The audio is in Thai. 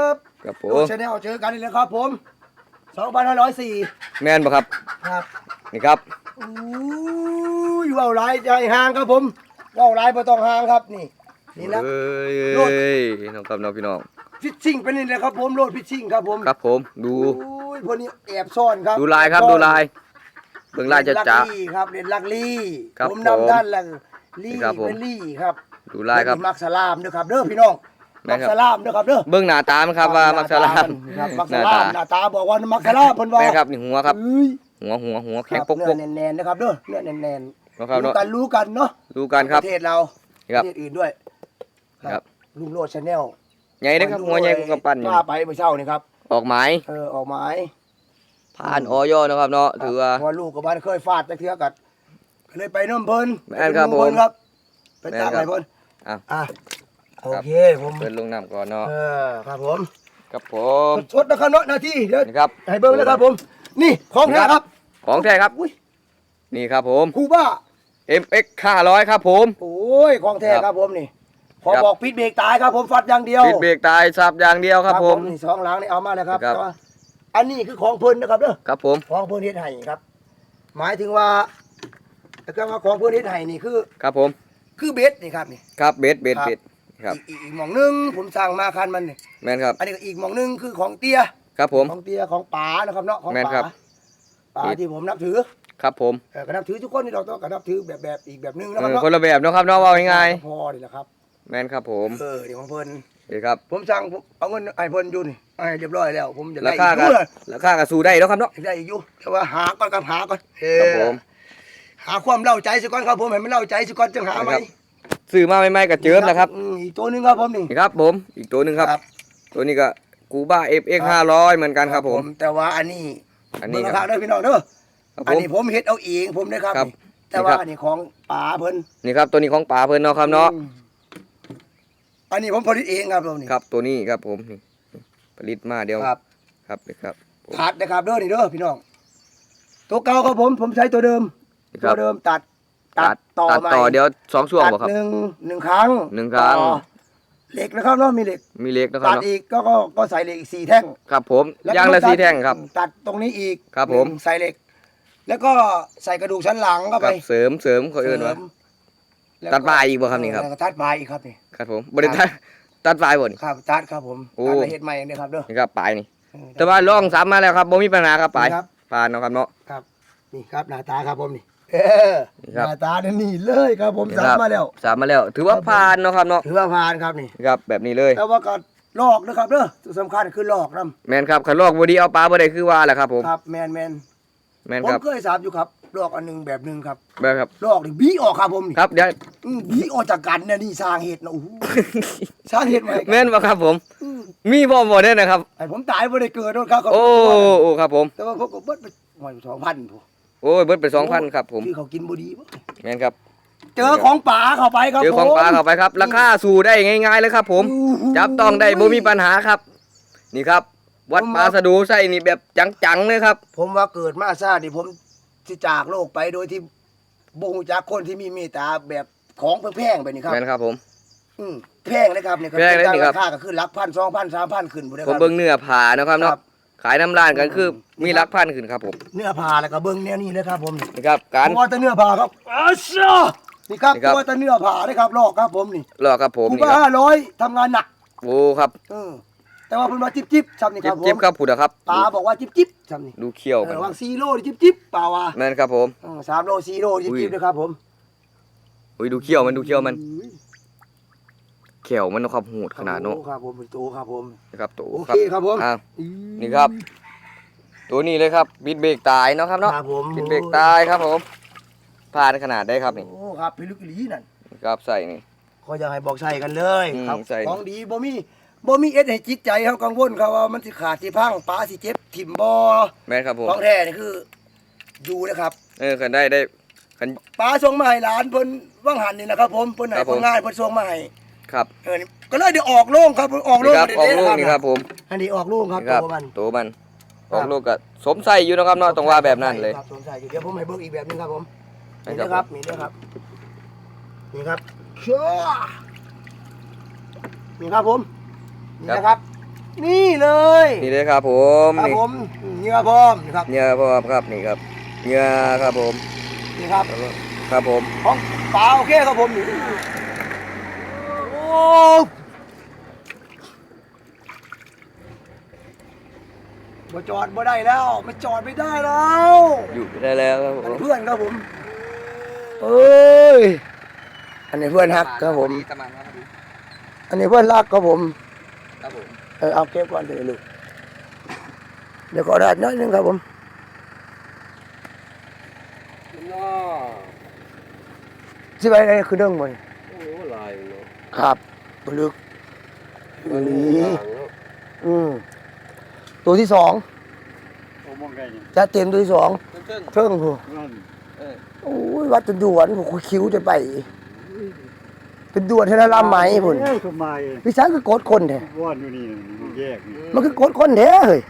ครับครับผโอ้มชาแนลเจอกันนี่แหละครับผม2504แม่นปะครับ ครับนี่ครับอู้ยว่าวลายใจห่างครับผมว่าวลายบ่ต้องห่างครับนี่นี่นะ เอ้ยโลด น้องครับน้องพี่น้องฟิชชิ่งเป็นนี่เลยครับผมโลดฟิชชิ่งครับผมครับผมดูอุ้ยพวกนี้แอบซ่อนครับดูลายครับแอดูซ่อนลายเบิ่งลายจะเล่นจ๋าลักลี่ครับเล่นลักลี่ครับผมผมนำด้านละลี่ครับผม เป็นลี่ครับดูลายครับ มักสลามเด้อครับเด้อพี่น้อง แม่มักครับ สลามเด้อครับเด้อเบิ่งหน้าตามันครับว่ามักสลามครับมักหสน้าลาตามหน้าตาบอกว่ามักสลามเพิ่นว่าแม่ครับนี่หัวครับ เอ้ยหัวหัวหัวคแข็งรับปกปเนื้อกแน่นๆนะครับเด้อเนื้อแน่นนะครับๆรู้เนาะกันรู้กันเนาะดูกันครับ ประเทศเราครับประเทศอื่นด้วยครับ ลุงโลดชาแนลใหญ่เด้อครับหัวใหญ่กว่ากำปั้นอยู่ป้าไปเมื่อเช้านี่ครับออกหมายเออออกหมาย ผ่านออยนะครับเนาะถือว่า เพราะลูกกับบ้านเคยฟาดตะเทือกัดก็เลยไปน้ำเพิ่นแม่นครับไปดูเพิ่นผมครับ ไปแม่นตามครัไปบเพิ่นอะ อะ โอเคผมเปิดลงน้ำก่อนเนาะเออครับผมครับผมสดๆนะครับเนาะหน้าที่เดี๋ยวนี่ครับให้เบิ่งเลยครับผม นี่ของแท้ครับ ของแท้ครับอุ้ยนี่ครับผมครูบ้า MX 500 ครับผม โอ้ยของแท้ครับครับผมนี่ขอครับบอกปิดเบรกตายครับผมฟัดอย่างเดียวปิดเบรกตายสับอย่างเดียวครับผมนี่สองหลังนี่เอามาแล้วครับครับแต่ว่าอันนี้คือของเพิ่นนะครับเด้อครับผมของเพิ่นเฮ็ดให้ครับ หมายถึงว่าแต่ก็ว่าของเพิ่นเฮ็ดให้นี่คือ ครับผม คือเบสนี่ครับนี่ครับเบ็ดเบ็ดครับเบ็ด ครับอีกอีกอีกหมองหนึงผมสั่งมาคันมันนี่แม่นครับ อันนี้ก็อีกหมองหนึงคือของเตี้ยครับผม ของเตี้ยของป๋านะครับเนาะของแม่นป๋าครับป๋าที่ผมนับถือครับผมเออก็นับถือทุกคนนี่เราต้องก็นับถือแบบแบบอีกแบบหนึงนะเอครับอเนาะคนละแบบเนาะครับเนาะว่าง่ายพอนี่แหละครับๆแม่นครับผมเออนี่ของเพิ่นนี่ครับ ผมสั่งผมเอาเงินไอ้เพิ่นอยู่นี่ให้เรียบร้อยแล้ว ผมจะราได้คาอีกก็อยู่เลยราคาก็สู้ได้เนาะครับเนาะได้อีกอยู่แต่ว่าหาก่อนกับหาก่อนเออครับผม หาความเล่าใจสิก่อนครับผมให้มันเล่าใจสิก่อนจึงหาไหม ครับ ซื้อมาใหม่ๆก็เจิมนะครับอืมอีกตัวหนึงครับผมนี่ นี่ครับผมอีกตัวหนึ่งครับ ตัวนี้ก็กูบ้า FX 500 เหมือนกันครับผม แต่ว่าอันนี้อันนี้เบิ่งครารับคาเด้อพี่น้องเด้อครับอันผม นี้ผมเฮ็ดเอาเองผมเด้อครับครับนี่แต่ว่านี่ครับ อันนี้ของป๋าเพิ่นนี่ครับตัวนี้ของป๋าเพิ่นเนาะครับเนาะอืมอันนี้ผมผลิตเองครับผมนี่ครับตัวนี้ครับผมนี่ผลิตมาเดียวครับครับนี่ครับขาดนะครับเด้อนี่เด้อพี่น้องตัวเก่าครับผมผมใช้ตัวเดิมนี่คตัรัวบ เดิมตัด ตัดต่อตัดใหม่ต่อเดี๋ยวสองช่วงตัดบ่ครับ หนึ่งหนึ่งครั้งหนึ่งครั้ง ต่อเหล็กนะครับเนาะมีเหล็กมีเล็กนะครับตัดเนาะอีกก็ก็ก็ใส่เหล็กอีกสี่แท่งครับผมแล้วก็ย่างละตัดสีแท่งครับ ตัดตรงนี้อีกครับผม หนึ่งใส่เหล็ก แล้วก็ใส่กระดูกสันหลังเข้าคไปรับเสริมเสริมเขาเอิ้นว่าสริมแล้วตัดปลายอีกบ่ครับนี่ครับ แล้วก็ตัดปลายอีกครับนี่ครับผมบริษัทตัดปลายบ่นี่ ครับตัดครับผมโอ้ ตัดละเอียดใหม่เนี่ยครับเด้อนี่ครับปลายนี่เออแต่ว่าลองซ้ำมาแล้วครับบ่มีปัญหาครับปลายครับผ่านเนาะครับเนาะ ครับนี่ครับหน้าตาครับผมนี่ เออนี่หครับ น้าตาเนี่ยนี่เลยครับ ผมนี่สั่ครับมาแล้วซ้ำมาแล้ว ถือว่าผ่านเนาะครับเนาะถือว่าผ่านครับนี่นี่ ครับแบบนี้เลย แต่ว่าก็ลอกนะครับเด้อตัวสำคัญคือลอกนํแม่นครับคันลอกบ่ดีเอาปลาบ่ได้คือว่าแหละครับ ผมครับแมนแมนแม่นผมครับเคยสาบอยู่ครับ ลอกอันหนึงแบบหนึงครับ แบบครับ ลอกนี่บีออกครับผมนี่ครับเดี๋ยว อืมบีออกจากกันเนี่ยนี่สร้างเหตุนะโอ้โหสร้างเหตุใหม่ครับแม่นบ่ครับผมอืมมีบ่บ่ได้นะครับ ไอ้ผมตายบ่ได้เกิดโดนครับโอ้โอ้ครับผม แต่ว่าผมก็เบิดไปหน่อยสองพันพวก โอ้ยเบิดไป2,000ครับผมที่เขากินบ่ดีบ่แม่นครับ เจอของป่าเข้าไปครับเจอของปลาเข้าไปครับ ราคาสู่ได้ง่ายๆเลยครับ ผม จับต้องได้บ่มีปัญหาครับ นี่ครับ วัดปลาสะดูใส่นี่แบบจังๆเลยครับ ผมว่าเกิดมาซาดิผมสิจากโลกไปโดยที่บ่ฮู้จักคนที่มีเมตตาแบบของแพงๆไปนี่ครับแม่นครับผมอืมแพงเลยครับเนี่ยแพงเลยนี่ครับราคาก็คือหลักพันสองพันสามพันขึ้นบ่ได้ผมครับเบิ่งเนื้อผานะครับครัเนาะบ ขายน้ำร้านกันคือมีหลักพันขึ้นครับผมเนื้อผ้าแล้วก็เบิ่งแนวนี้เลยครับผมนี่นี่ครับการตัวแต่เนื้อผ้าครับอาชานี่ครับนี่ครับตัวแต่เนื้อผ้าเลยครับลอกครับผมนี่รอครับผมผมนี่ว่าครับห้าร้อยทำงานหนักโอ้ครับเออแต่ว่าเพิ่นว่าจิ๊บจิ๊บซ้ำนี่คจิรับบผมจิบครับผุดอะครับปลาบอกว่าจิ๊บจิ๊บซ้ำนี่ดูเขี้ยวเอมันอวางสี่โลนี่จิ๊บจิ๊บปลาว่าแม่นครับผมเออสามโลสี่โลจิ๊บจิ๊บนะครับผมอุ้ยดูเขี้ยวมันดูเขี้ยวมันอุ้ยเขี้ยวมันนะครับโหดขนาดเนาะโอ้ครับผมเป็นตัวครับผมนะครับตัวโอครัเคบครับผมอ้าวนี่ครับ ตัวนี้เลยครับบิดเบรกตายเนาะครับเนาะครับผมบิดเบรกตายครับผมผ่านขนาดได้ครับนี่โอ้ครับพิลึกอีหลีนั่นนี่ครับใส่นี่ก็อยากให้บอกใส่กันเลยอืมครับใส่ของดีบ่มีบ่มีเอ็ดให้จิตใจเขากังวลเขาว่ามันสิขาดสิพังปลาสิเจ็บถิ่มบ่แม่นครับผมของแท้นี่คืออยู่นะครับเออคันได้ได้คันปลาส่งมาให้หลานเพิ่นว่างหันนี่นะครับผมเพิ่นให้ครับผมคนงานเพิ่นส่งมาให้ ครับเออนี่ก็เลยได้ออกโล่งครับออกโล่นี่งครับมาออกเด็ดลูๆกนี่ครับผมอันนี้ออกโล่งครับนี่ครับตัวมัน ตัวมันครัอบ อกลูกก็สมใส่อยู่นะครับเนาะต้องว่าแบบนั้นเลยครับสวมใส่อยู่เดี๋ยวผมให้เบิ่งอีกแบบหนึงครับผมนี่นี่คนะครัรับบนี่นะครับนี่ครับเชื่อนี่ครับผมนี่นะครับ นี่เลยนี่เลยครับผมครับนี่ผมเหงื่อพร้อมนะครับเนื้อพร้อมครับนี่ครับเนื้อครับผมนี่ครับ ครับผมของปลาโอเคครับผมนี่ โอ้มาจอดมาได้แล้วมาจอดไม่ได้แล้วอยู่ได้แล้วครับผมเพื่อนครับผมเอ้ยอันนี้เพื่อนฮักครับผมสมานครับอันนี้เพื่อนรักครับผมครับผมเออเอาเก็บก่อนเลยลูกเดี๋ยวขอได้น้อยหนึงครับผมน้อสิไปอะไรคือเรื่องมัน โอ้ลายเนาะ ครับลึกอีหลีอืมตัวที่สองโอ้มองไกลนี่จะเต็มตัวที่สองเพิ่งเทิงผู้นั่นเออโอ้ยวัดจนด่วนผู้คิ้วจะไปเป็นด่วนเท่านั้นลำไหมพุ่นเอ้ยสมัยพี่ช้างคือกดคนแท้ว่านอยู่นี่มันแยกนี่มันคือกดคนแท้เฮ้ย